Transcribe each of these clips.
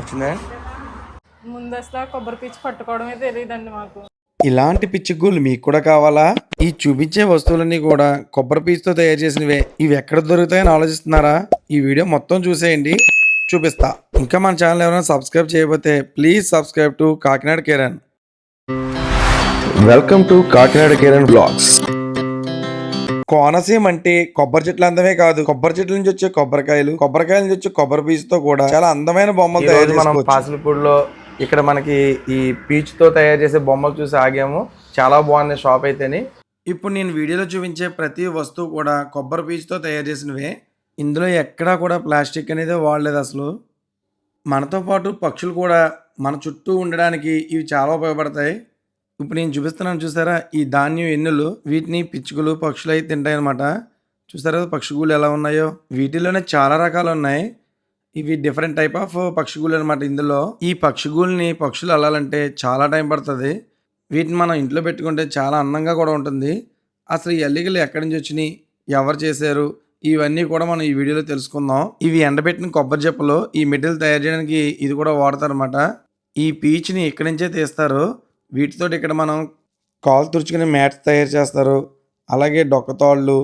వచ్చిందా? ముందు అసలు కొబ్బరి పీచు పట్టుకోవడమే తెలియదండి మాకు. ఇలాంటి పిచ్చిగుళ్ళు మీకు కూడా కావాలా? ఈ చూపించే వస్తువులన్నీ కూడా కొబ్బరి పీచుతో తయారు చేసినవే. ఇవి ఎక్కడ దొరుకుతాయని ఆలోచిస్తున్నారా? ఈ వీడియో మొత్తం చూసేయండి. చూపిస్తా. ఇంకా మన ఛానల్ ఎవరైనా సబ్స్క్రైబ్ చేయకపోతే please subscribe to Kakinada Kiran welcome to Kakinada Kiran blogs. Konaseema అంటే కొబ్బరి చెట్ల అందమే కాదు కొబ్బరి చెట్ల నుంచి వచ్చే కొబ్బరికాయలు కొబ్బరికాయల నుంచి వచ్చే కొబ్బరి పీచుతో కూడా చాలా అందమైన బొమ్మలు తయారు మనం పాసిలిపూడిలో ఇక్కడ మనకి ఈ పీచ్తో తయారు చేసే బొమ్మలు చూసి ఆగాము. చాలా బాగుంది షాప్ అయితేని. ఇప్పుడు నేను వీడియోలో చూపించే ప్రతి వస్తువు కూడా కొబ్బరి పీచుతో తయారు చేసినవే. ఇందులో ఎక్కడా కూడా ప్లాస్టిక్ అనేది వాడలేదు అసలు. మనతో పాటు పక్షులు కూడా మన చుట్టూ ఉండడానికి ఇవి చాలా ఉపయోగపడతాయి. ఇప్పుడు నేను చూపిస్తున్నాను చూసారా? ఈ ధాన్యం ఎన్నులు వీటిని పిచ్చుకలు పక్షులు అయితే తింటాయన్నమాట. చూసారా? పక్షిగూళ్ళు ఎలా ఉన్నాయో? వీటిలోనే చాలా రకాలు ఉన్నాయి. ఇవి డిఫరెంట్ టైప్ ఆఫ్ పక్షిగూళ్ళు అనమాట ఇందులో. ఈ పక్షిగూళ్ళని పక్షులు అల్లాలంటే చాలా టైం పడుతుంది. వీటిని మనం ఇంట్లో పెట్టుకుంటే చాలా అందంగా కూడా ఉంటుంది. అసలు ఈ అల్లికలు ఎక్కడి నుంచి వచ్చినాయి? ఎవరు చేశారు? ఇవన్నీ కూడా మనం ఈ వీడియోలో తెలుసుకుందాం. ఇవి ఎండబెట్టిన కొబ్బరి చెప్పలు ఈ మెటీరియల్ తయారు చేయడానికి ఇది కూడా వాడతారనమాట ఈ పీచ్ని ఇక్కడి నుంచే తీస్తారు? వీటితో ఇక్కడ మనం కాలు తుడుచుకునే మ్యాట్స్ తయారు చేస్తారు. అలాగే డొక్కతాళ్ళు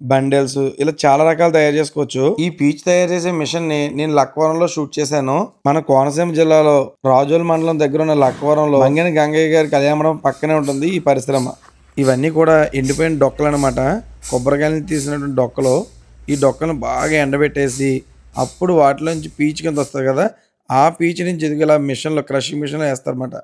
బండెల్స్ ఇలా చాలా రకాలు తయారు చేసుకోవచ్చు. ఈ పీచ్ తయారు చేసే మిషన్ని నేను లక్వరంలో షూట్ చేశాను. మన కోనసీమ జిల్లాలో రాజోల్ మండలం దగ్గర ఉన్న లక్వరంలో మంగిన గంగయ్య గారి కళ్యాణం పక్కనే ఉంటుంది ఈ పరిశ్రమ. ఇవన్నీ కూడా ఎండిపోయిన డొక్కలు అనమాట కొబ్బరికాయలు తీసినటువంటి డొక్కలు. ఈ డొక్కలను బాగా ఎండబెట్టేసి అప్పుడు వాటిలోంచి పీచ్ కింద వస్తుంది కదా ఆ పీచ్ నుంచి ఎదిగేలా మిషన్లో క్రషింగ్ మిషన్లో వేస్తారన్నమాట.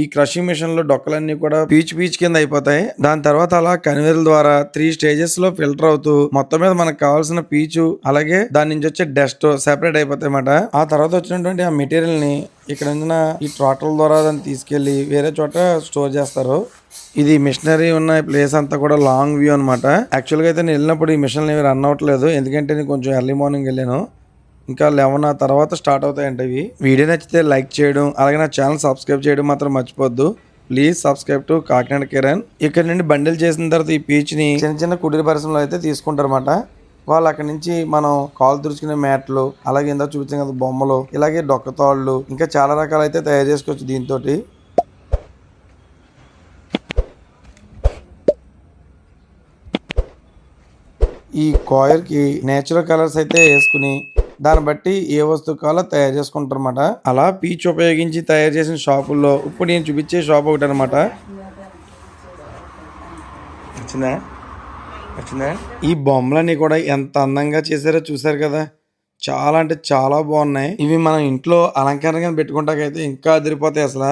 ఈ క్రషింగ్ మిషన్లో డొక్కలన్నీ కూడా పీచ్ పీచ్ కింద అయిపోతాయి. దాని తర్వాత అలా కన్వేర్ ద్వారా త్రీ స్టేజెస్లో ఫిల్టర్ అవుతూ మొత్తం మీద మనకు కావాల్సిన పీచు అలాగే దాని నుంచి వచ్చే డస్ట్ సెపరేట్ అయిపోతాయి అన్నమాట. ఆ తర్వాత వచ్చినటువంటి ఆ మెటీరియల్ని ఇక్కడ ఉన్న ఈ ట్రాటల్ ద్వారా దాన్ని తీసుకెళ్ళి వేరే చోట స్టోర్ చేస్తారు. ఇది మిషనరీ ఉన్న ప్లేస్ అంతా కూడా లాంగ్ వ్యూ అనమాట యాక్చువల్గా అయితే నేను వెళ్ళినప్పుడు ఈ మిషన్ ఏమి రన్ అవ్వట్లేదు. ఎందుకంటే నేను కొంచెం ఎర్లీ మార్నింగ్ వెళ్ళాను. ఇంకా లెవెన్ ఆ తర్వాత స్టార్ట్ అవుతాయంట ఇవి. వీడియో నచ్చితే లైక్ చేయడం అలాగే నా ఛానల్ సబ్స్క్రైబ్ చేయడం మాత్రం మర్చిపోద్దు. Please subscribe to Kakinada Kiran. ఇక్కడ నుండి బండిల్ చేసిన తర్వాత ఈ పీచ్ని చిన్న చిన్న కుటీర పరిశ్రమలో అయితే తీసుకుంటారు అనమాట వాళ్ళు అక్కడ నుంచి మనం కాలు తుడుచుకునే మ్యాట్లు అలాగే ఇందా చూపించాం కదా బొమ్మలు ఇలాగే డొక్కతాళ్ళు ఇంకా చాలా రకాలు అయితే తయారు చేసుకోవచ్చు దీంతో ఈ కాయర్కి నేచురల్ కలర్స్ అయితే వేసుకుని దాన్ని బట్టి ఏ వస్తువు కావాలో తయారు చేసుకుంటారు అనమాట అలా పీచ్ ఉపయోగించి తయారు చేసిన షాపుల్లో ఇప్పుడు నేను చూపించే షాప్ ఒకటి అనమాట వచ్చిందా వచ్చిందా ఈ బొమ్మలన్నీ కూడా ఎంత అందంగా చేశారో చూసారు కదా. చాలా అంటే చాలా బాగున్నాయి. ఇవి మనం ఇంట్లో అలంకరణగా పెట్టుకుంటాకైతే ఇంకా అదిరిపోతాయి అసలు.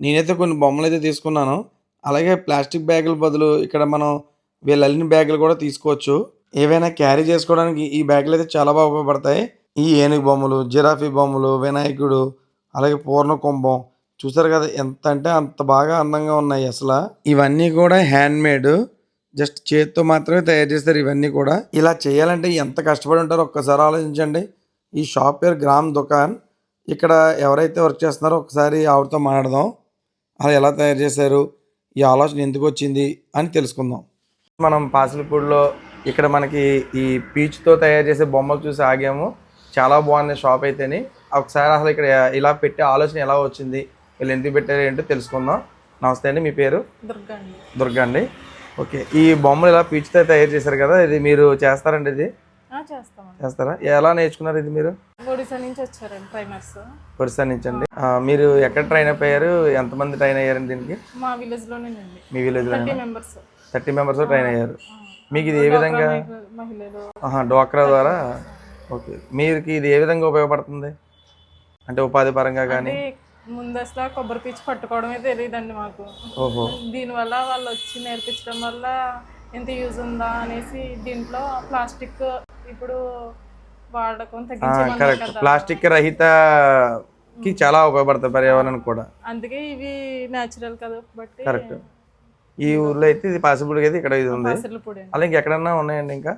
నేనైతే కొన్ని బొమ్మలు అయితే తీసుకున్నాను. అలాగే ప్లాస్టిక్ బ్యాగుల బదులు ఇక్కడ మనం వీళ్ళు అల్లిన బ్యాగులు కూడా తీసుకోవచ్చు. ఏవైనా క్యారీ చేసుకోవడానికి ఈ బ్యాగులు అయితే చాలా బాగా ఉపయోగపడతాయి. ఈ ఏనుగు బొమ్మలు జిరాఫీ బొమ్మలు వినాయకుడు అలాగే పూర్ణ కుంభం చూసారు కదా ఎంత అంటే అంత బాగా అందంగా ఉన్నాయి అసలు. ఇవన్నీ కూడా హ్యాండ్ మేడ్ జస్ట్ చేతితో మాత్రమే తయారు చేస్తారు ఇవన్నీ కూడా. ఇలా చేయాలంటే ఎంత కష్టపడి ఉంటారో ఒక్కసారి ఆలోచించండి. ఈ షాప్ పేరు గ్రామ్ దుకాన్. ఇక్కడ ఎవరైతే వర్క్ చేస్తున్నారో ఒకసారి ఆవిడతో మాట్లాడదాం. అది ఎలా తయారు చేశారు? ఈ ఆలోచన ఎందుకు వచ్చింది? అని తెలుసుకుందాం. మనం పాసిలిపూడిలో ఇక్కడ మనకి ఈ పీచ్తో తయారు చేసే బొమ్మలు చూసి ఆగాము. చాలా బాగుంది షాప్ అయితేని. ఒకసారి అసలు ఇక్కడ ఇలా పెట్టే ఆలోచన ఎలా వచ్చింది? వీళ్ళు ఎందుకు పెట్టారు ఏంటో తెలుసుకుందాం. నమస్తే అండి మీ పేరు? దుర్గా అండి. దుర్గా అండి. ఓకే ఈ బొమ్మలు ఇలా పీచ్తో తయారు చేశారు కదా ఇది మీరు చేస్తారండి ఇది? చేస్తారా? ఎలా నేర్చుకున్నారు ఇది మీరు? ఒడిశా నుంచి వచ్చారండి ట్రైనర్స్ ఒరిస్సా నుంచి అండి. మీరు ఎక్కడ ట్రైన్ అయిపోయారు? ఎంతమంది ట్రైన్ అయ్యారండి దీనికి? మా విలేజ్ లోనేనండి మీ thirty members thirty members train అయ్యారు. మీకు ఇది ఏ విధంగా? డ్వాక్రా ద్వారా? ఓకే. మీకు ఇది ఏ విధంగా ఉపయోగపడుతుంది? అంటే ఉపాధి పరంగా కానీ అంటే ముందు అసలు కొబ్బరి పీచు పట్టుకోవడమే తెలియదండి మాకు. ఓహో. దీనివల్ల వాళ్ళు వచ్చి నేర్పించడం వల్ల ఎంత యూజ్ ఉందా అనేసి దీంట్లో ప్లాస్టిక్ ఇప్పుడు వాడకం ప్లాస్టిక్ రహితకి చాలా ఉపయోగపడుతుంది పర్యావరణం కూడా. అందుకే ఇవి న్యాచురల్ కదా బట్టి కరెక్ట్ ఈ ఊర్లో అయితే ఇది పాసిబుల్ అయితే ఇక్కడ ఇది ఉంది. అలా ఇంకెక్కడన్నా ఉన్నాయండి ఇంకా?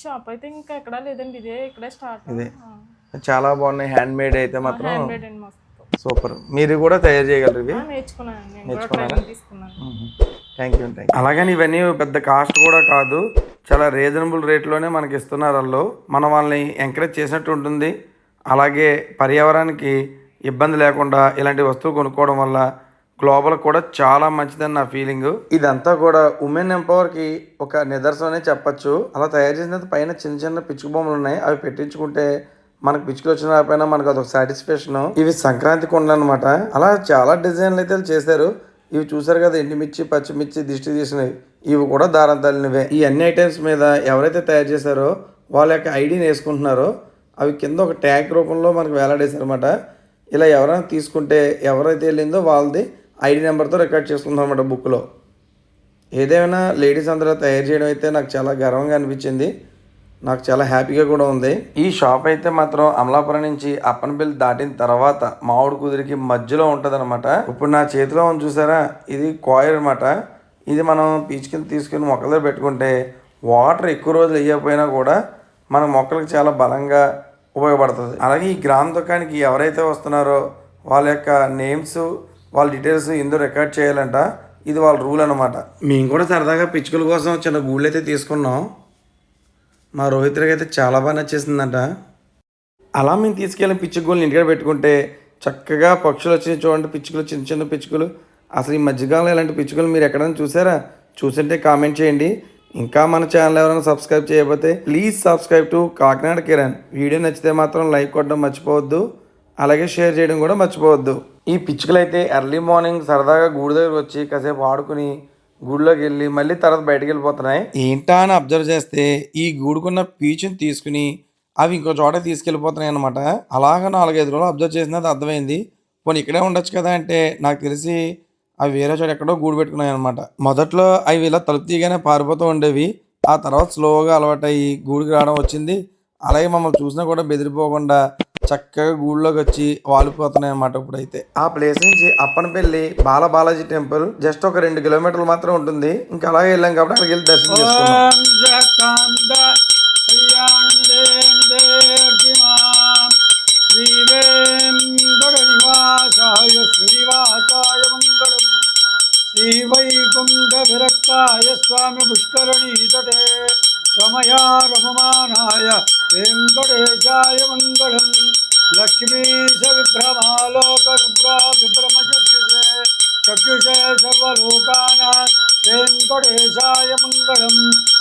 షాప్ అయితే ఇంకా ఎక్కడా లేదండి ఇదే ఇక్కడే స్టార్ట్ ఇదే. చాలా బాగున్నాయి హ్యాండ్ మేడ్ అయితే మాత్రం హండ్రెడ్ అండ్ మస్తు. సూపర్. మీరు కూడా తయారు చేయగలరు ఇవి? నేర్చుకున్నాను థ్యాంక్ యూ థ్యాంక్ అలాగని ఇవన్నీ పెద్ద కాస్ట్ కూడా కాదు చాలా రీజనబుల్ రేట్లోనే మనకి ఇస్తున్నారు వాళ్ళు. మనం వాళ్ళని ఎంకరేజ్ చేసినట్టు ఉంటుంది. అలాగే పర్యావరణానికి ఇబ్బంది లేకుండా ఇలాంటి వస్తువులు కొనుక్కోవడం వల్ల గ్లోబల్ కూడా చాలా మంచిదని నా ఫీలింగ్. ఇదంతా కూడా ఉమెన్ ఎంపవర్కి ఒక నిదర్శనమే చెప్పచ్చు. అలా తయారు చేసిన పైన చిన్న చిన్న పిచ్చుకు బొమ్మలు ఉన్నాయి. అవి పెట్టించుకుంటే మనకు పిచ్చుకలు వచ్చిన రాకపోయినా మనకు అదొక సాటిస్ఫాక్షన్. ఇవి సంక్రాంతి కొండలు అనమాట అలా చాలా డిజైన్లు అయితే చేశారు. ఇవి చూసారు కదా ఎండుమిర్చి పచ్చిమిర్చి దిష్టి తీసినవి. ఇవి కూడా దారం తల్లినవే. ఈ అన్ని ఐటమ్స్ మీద ఎవరైతే తయారు చేశారో వాళ్ళ యొక్క ఐడిని వేసుకుంటున్నారో అవి కింద ఒక ట్యాగ్ రూపంలో మనకు వేలాడేశారన్నమాట. ఇలా ఎవరైనా తీసుకుంటే ఎవరైతే వెళ్ళిందో వాళ్ళది ఐడి నెంబర్తో రికార్డ్ చేసుకుందాం అనమాట బుక్లో. ఏదేమైనా లేడీస్ అందరూ తయారు చేయడం అయితే నాకు చాలా గర్వంగా అనిపించింది. నాకు చాలా హ్యాపీగా కూడా ఉంది. ఈ షాప్ అయితే మాత్రం అమలాపురం నుంచి అప్పనపల్లి దాటిన తర్వాత మామిడి కుదిరికి మధ్యలో ఉంటుంది అనమాట ఇప్పుడు నా చేతిలో ఉంది చూసారా? ఇది కాయర్ అనమాట ఇది మనం పీచుకుని తీసుకుని మొక్కల దగ్గర పెట్టుకుంటే వాటర్ ఎక్కువ రోజులు వేయకపోయినా కూడా మన మొక్కలకు చాలా బలంగా ఉపయోగపడుతుంది. అలాగే ఈ గ్రామ దుకాణానికి ఎవరైతే వస్తున్నారో వాళ్ళ యొక్క నేమ్స్ వాళ్ళ డీటెయిల్స్ ఇందులో రికార్డ్ చేయాలంట? ఇది వాళ్ళ రూల్ అనమాట మేము కూడా సరదాగా పిచ్చుకల కోసం చిన్న గూళ్ళు అయితే తీసుకున్నాం. మా రోహిత్కి అయితే చాలా బాగా నచ్చేసిందంట. అలా మేము తీసుకెళ్ళిన పిచ్చుకూలని ఇంటికాడ పెట్టుకుంటే చక్కగా పక్షులు వచ్చి చూడండి పిచ్చుకలు చిన్న చిన్న పిచ్చుకలు. అసలు ఈ మధ్యకాలంలో ఇలాంటి పిచ్చుకలు మీరు ఎక్కడైనా చూసారా? చూసింటే కామెంట్ చేయండి. ఇంకా మన ఛానల్ ఎవరైనా సబ్స్క్రైబ్ చేయకపోతే please subscribe to Kakinada Kiran. Video నచ్చితే మాత్రం లైక్ కొట్టడం మర్చిపోవద్దు. అలాగే షేర్ చేయడం కూడా మర్చిపోవద్దు. ఈ పిచ్చుకలు అయితే ఎర్లీ మార్నింగ్ సరదాగా గూడు దగ్గర వచ్చి కాసేపు ఆడుకుని గూడులోకి వెళ్ళి మళ్ళీ తర్వాత బయటకు వెళ్ళిపోతున్నాయి. ఏంటా అని అబ్జర్వ్ చేస్తే ఈ గూడుకున్న పీచుని తీసుకుని అవి ఇంకో చోట తీసుకెళ్ళిపోతున్నాయి అనమాట అలాగ నాలుగైదు రోజులు అబ్జర్వ్ చేసినది అర్థమైంది. పోనీ ఇక్కడే ఉండొచ్చు కదా అంటే నాకు తెలిసి అవి వేరే చోట ఎక్కడో గూడు పెట్టుకున్నాయి అనమాట మొదట్లో అవి ఇలా తలుపు పారిపోతూ ఉండేవి. ఆ తర్వాత స్లోగా అలవాటయ్యి గూడికి రావడం వచ్చింది. అలాగే మమ్మల్ని చూసినా కూడా బెదిరిపోకుండా చక్కగా గూడులోకి వచ్చి వాలిపోతున్నాయి అన్నమాట ఇప్పుడైతే. ఆ ప్లేస్ నుంచి అప్పనపల్లి బాల బాలాజీ టెంపుల్ జస్ట్ ఒక రెండు కిలోమీటర్లు మాత్రం ఉంటుంది. ఇంకా అలాగే వెళ్ళాం కాబట్టి అక్కడికి వెళ్ళి దర్శనం చేసుకున్నాం. శ్రీవైకుంఠవిరక్తాయ స్వామి चक्षुषे सर्वलोकानां वेङ्कटेशाय मङ्गलं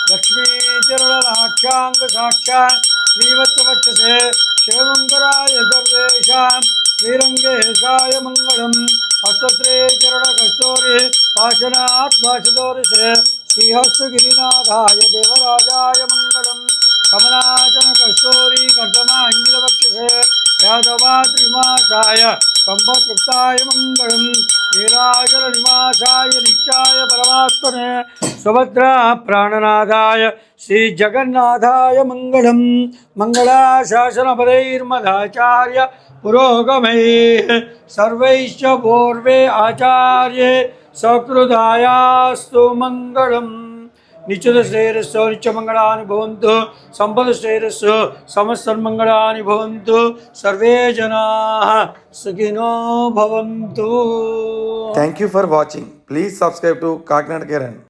लक्ष्मीचरणराक्षाङ्गसाक्षात् श्रीवत्सवक्षसे क्षेमङ्कराय सर्वेषां श्रीरङ्गेशाय मङ्गलम् हस्तश्रीचरणकस्तूरि पाशनात्माशतोरिषे श्रीहस्तगिरिनाथाय देवराजाय मङ्गलम् कमलाचनकस्तूरी कर्दमाङ्गिलवक्षसे यादवात्रिमासाय பம்பத்ருப்தாய மங்களம் நீராஜல நிவாசாய நிச்சாய பரமாத்மனே சுபத்ரா பிராணநாதாய ஸ்ரீ ஜெகநாதாய மங்களம் மங்களாசாசனபதைர்மதாச்சாரிய पुरोगमे सर्वैश्च पूर्वे आचार्ये सकृदायास्तु मङ्गलम् నిత్యుత శ్రేయస్సు నిత్యమంగళాని భవంతు సంపద శ్రేయస్సు సమస్తన్మంగళాని భవంతు సర్వే జనా సుఖినో భవంతు. Thank you for watching please subscribe to Kakinada Kiran